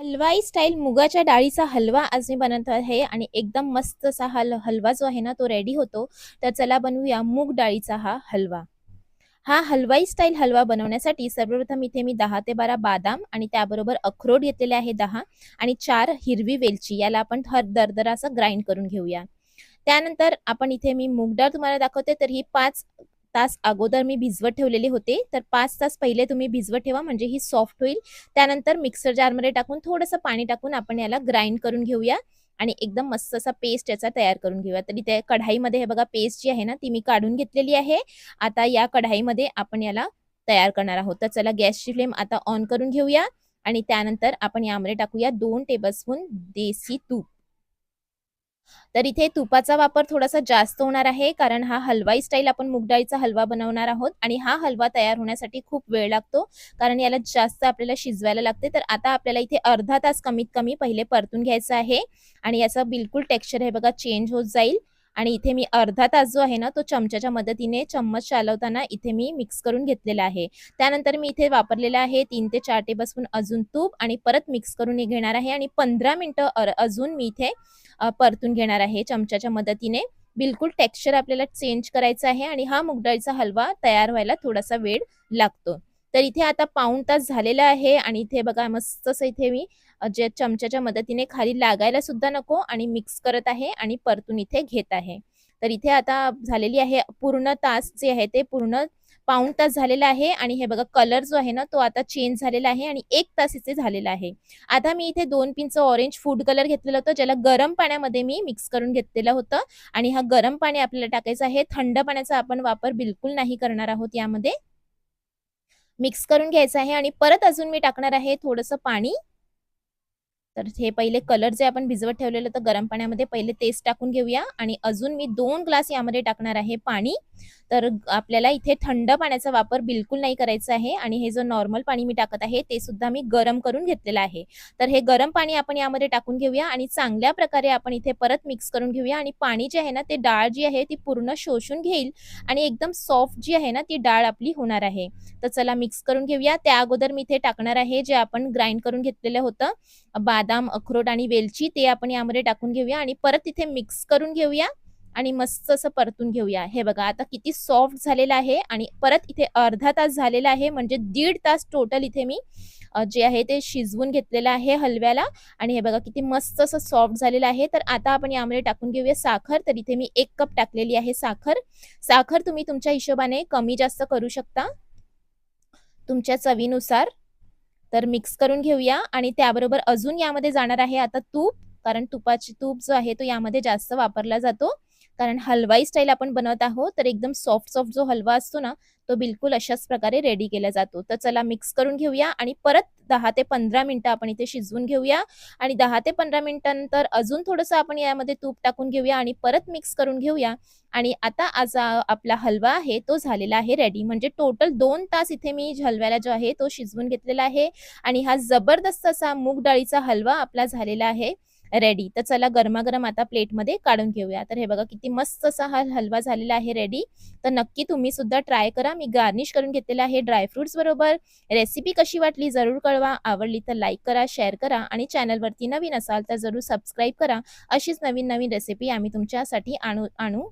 Halwai style मुगाच्या डाळीचा हलवा आज मी बनवत आहे आणि एकदम मस्त असा हल हलवा जो आहे ना तो रेडी होतो. तर चला बनवूया मूग डाळीचा हा हलवा. हा हलवाई स्टाईल हलवा बनवण्यासाठी सर्वप्रथम इथे मी दहा ते बारा बादाम आणि त्याबरोबर अक्रोड घेतलेले आहे दहा आणि चार हिरवी वेलची. याला आपण हर दरदरा असं ग्राइंड करून घेऊया. त्यानंतर आपण इथे मी मूग डाळ तुम्हाला दाखवते तर ही पाच तास अगोदर मी भिजवत ठेवलेले होते. तर पाच तास पहिले तुम्ही भिजवत ठेवा म्हणजे ही सॉफ्ट होईल. त्यानंतर मिक्सर जारमध्ये टाकून थोडंसं पाणी टाकून आपण याला ग्राइंड करून घेऊया. आणि एकदम मस्त असा पेस्ट याचा तयार करून घेऊया. तरी त्या कढाईमध्ये हे बघा पेस्ट जी आहे ना ती मी काढून घेतलेली आहे. आता या कढाईमध्ये आपण याला तयार करणार आहोत. तर चला गॅसची फ्लेम आता ऑन करून घेऊया. आणि त्यानंतर आपण यामध्ये टाकूया दोन टेबलस्पून देसी तूप. तर इथे तुपाचा वापर थोडासा जास्त होणार आहे कारण हा हलवाई स्टाईल आपण मुगडाळीचा हलवा बनवणार आहोत आणि हा हलवा तयार होण्यासाठी खूप वेळ लागतो कारण याला जास्त आपल्याला शिजवायला लागते. तर आता आपल्याला इथे अर्धा तास कमीत कमी पहिले परतून घ्यायचं आहे आणि याचा बिलकुल टेक्स्चर हे बघा चेंज होत जाईल. आणि इथे मी अर्धा तास जो आहे ना तो चमच्याच्या मदतीने चम्मच चालवताना इथे मी मिक्स करून घेतलेला आहे. त्यानंतर मी इथे वापरलेला आहे तीन ते चार टेबलस्पून अजून तूप आणि परत मिक्स करून घेणार आहे आणि पंधरा मिनटं अजून मी इथे परतून घेणार आहे चमच्याच्या मदतीने. बिलकुल टेक्स्चर आपल्याला चेंज करायचं आहे आणि हा मुगडाळीचा हलवा तयार व्हायला थोडासा वेळ लागतो. तर इथे आता पाऊण तास झालेला आहे आणि इथे बघा मस्त असं इथे मी जे चमच्याच्या मदतीने खाली लागायला सुद्धा नको आणि मिक्स करत आहे आणि परतून इथे घेत आहे. तर इथे आता झालेली आहे पूर्ण तास जे आहे ते पूर्ण पाऊण तास झालेला आहे आणि हे बघा कलर जो आहे ना तो आता चेंज झालेला आहे आणि एक तास इथे झालेला आहे. आता मी इथे दोन पिंच ऑरेंज फूड कलर घेतलेलं होतं ज्याला गरम पाण्यामध्ये मी मिक्स करून घेतलेलं होतं आणि हा गरम पाणी आपल्याला टाकायचं आहे. थंड पाण्याचा आपण वापर बिलकुल नाही करणार आहोत यामध्ये. मिक्स करून घ्यायचं आहे आणि परत अजून मी टाकणार आहे थोडंसं पाणी. तर हे पहिले कलर जे आपण भिजवत ठेवलेलं तर गरम पाण्यामध्ये पहिले तेच टाकून घेऊया. आणि अजून मी दोन ग्लास यामध्ये टाकणार आहे पाणी. तर आपल्याला इथे थंड पाण्याचा वापर बिलकुल नाही करायचा आहे. आणि हे जो नॉर्मल पाणी मी टाकत आहे ते सुद्धा मी गरम करून घेतलेलं आहे. तर हे गरम पाणी आपण यामध्ये टाकून घेऊया आणि चांगल्या प्रकारे आपण इथे परत मिक्स करून घेऊया. आणि पाणी जे आहे ना ते डाळ जी आहे ती पूर्ण शोषून घेईल आणि एकदम सॉफ्ट जी आहे ना ती डाळ आपली होणार आहे. तर चला मिक्स करून घेऊया. त्या अगोदर मी इथे टाकणार आहे जे आपण ग्राइंड करून घेतलेलं होतं बादाम अखरोट आणि वेलची ते आपण यामध्ये टाकून घेऊया आणि परत इथे मिक्स करून घेऊया. आणि मस्त असं परतून घेऊया. हे बघा आता किती सॉफ्ट झालेलं आहे आणि परत इथे अर्धा तास झालेला आहे म्हणजे दीड तास टोटल इथे मी जे आहे ते शिजवून घेतलेलं आहे हलव्याला. आणि हे बघा किती मस्त असं सॉफ्ट झालेलं आहे. तर आता आपण यामध्ये टाकून घेऊया साखर. तर इथे मी एक कप टाकलेली आहे साखर. साखर तुम्ही तुमच्या हिशोबाने कमी जास्त करू शकता. तुमच्या चवीनुसार. तर मिक्स करून घेऊया. आणि त्याबरोबर अजून यामध्ये जाणार आहे आता तूप. कारण तुपाची तूप जो आहे तो यामध्ये जास्त वापरला जातो. कारण हलवाई स्टाईल आपण बनवत आहोत तर एकदम सॉफ्ट सॉफ्ट जो हलवा असतो ना तो बिलकुल अशाच प्रकारे रेडी केला जातो. तर चला मिक्स करून घेऊया आणि परत दहा ते पंधरा मिनिटं आपण इथे शिजवून घेऊया. आणि दहा ते पंधरा मिनिटांनंतर अजून थोडंसं आपण यामध्ये तूप टाकून घेऊया आणि परत मिक्स करून घेऊया. आणि आता आज आपला हलवा आहे तो झालेला आहे रेडी म्हणजे टोटल दोन तास इथे मी हलव्याला जो आहे तो शिजवून घेतलेला आहे. आणि हा जबरदस्त असा मूग डाळीचा हलवा आपला झालेला आहे. रेडी तर चला गरमागरम आता प्लेटमध्ये काढून घेऊया. तर हे बघा किती मस्त असा हा हलवा झालेला आहे रेडी तर नक्की तुम्ही सुद्धा ट्राय करा. मी गार्निश करून घेतलेला आहे ड्रायफ्रुट्स बरोबर. रेसिपी कशी वाटली जरूर कळवा. आवडली तर लाईक करा शेअर करा आणि चॅनलवरती नवीन असाल तर जरूर सबस्क्राईब करा. अशीच नवीन नवीन रेसिपी आम्ही तुमच्यासाठी आणू आणू